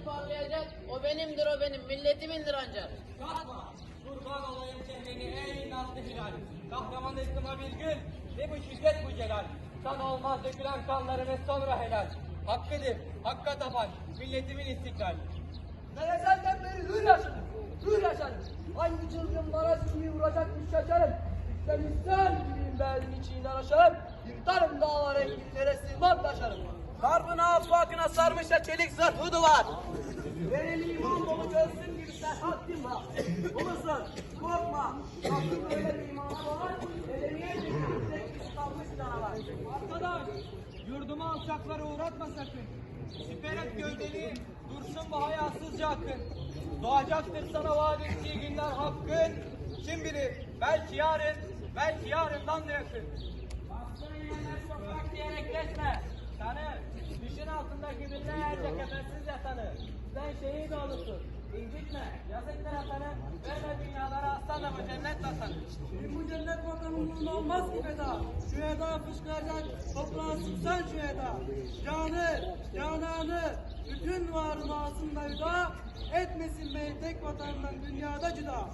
gün parlayacak. O benimdir o benim. Milletimindir ancak. Kalkma. Kurban olayım kendini ey nazlı hilal. Kahraman ıslıma bir gül. Ne bu şiddet bu celal. Sana olmaz dökülen kanlarımız sonra helal. Hakkıdır, hakka tapan, milletimin istiklal. Ben ezelden beri hür yaşadım, hür yaşadım. Hangi çılgın bana sümüğü vuracakmış şaşarım. İster ister gibiyim benim içinden aşarım. Yırtarım dağlar enginlere sığmam taşarım. Garbına afakına sarmış da çelik zırhı duvar. Bereli iman dolu göğsün gibi serhattim var. Bulursun, korkma. Aklım öyle bir var. Medeniyet tek kişi kalmış canavar. Arkadaş, yurdumu alçaklara uğratma sakın. Siper et gövdeni, dursun bu hayasızca akın. Doğacaktır sana vaat ettiği günler hakkın. Kim bilir, belki yarın, belki yarından da yakın. Baksana yeğenler. Tanı, altındaki binlerce kefensiz yatanı. Sen şehit olursun. İncitme, yazıktır atanı. Verme dünyalara aslanla bu cennet vatanı. Bu cennet vatanımın olmaz ki feda. Şu eda fışkıracak, toprağa sıksan şu eda. Canı, cananı, bütün varımı aslında hüda. Etmesin beni tek vatandan dünyada cüda.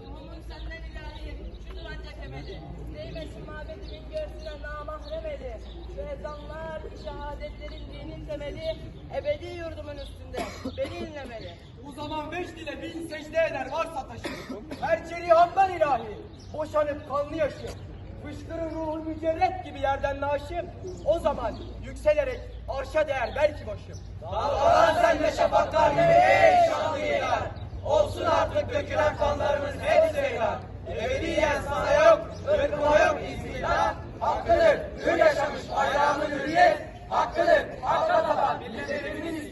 Ruhumun senden ilahi, şudur ancak emeli. Değmesin mabedimin namahrem Şu ezanlar, şehadetlerin dinin temeli. Ebedi yurdumun üstünde, beni inlemeli. Bu zaman beş dile bin secde eder varsa taşı. Her çeliğandan ilahi, boşanıp kanlı yaşı. Fışkırır ruhu mücerret gibi yerden naşım. O zaman yükselerek arşa değer belki başım. Dalgalan sen de şafaklar gibi ey şanlı ilan. Olsun artık dökülen kanlarımız hep seyran. Ebediyen sana yok, ırkıma yok izmila hakkıdır. Gül yaşamış bayrağımı hürriyet, hakkıdır. Hakka tapan milletlerimiz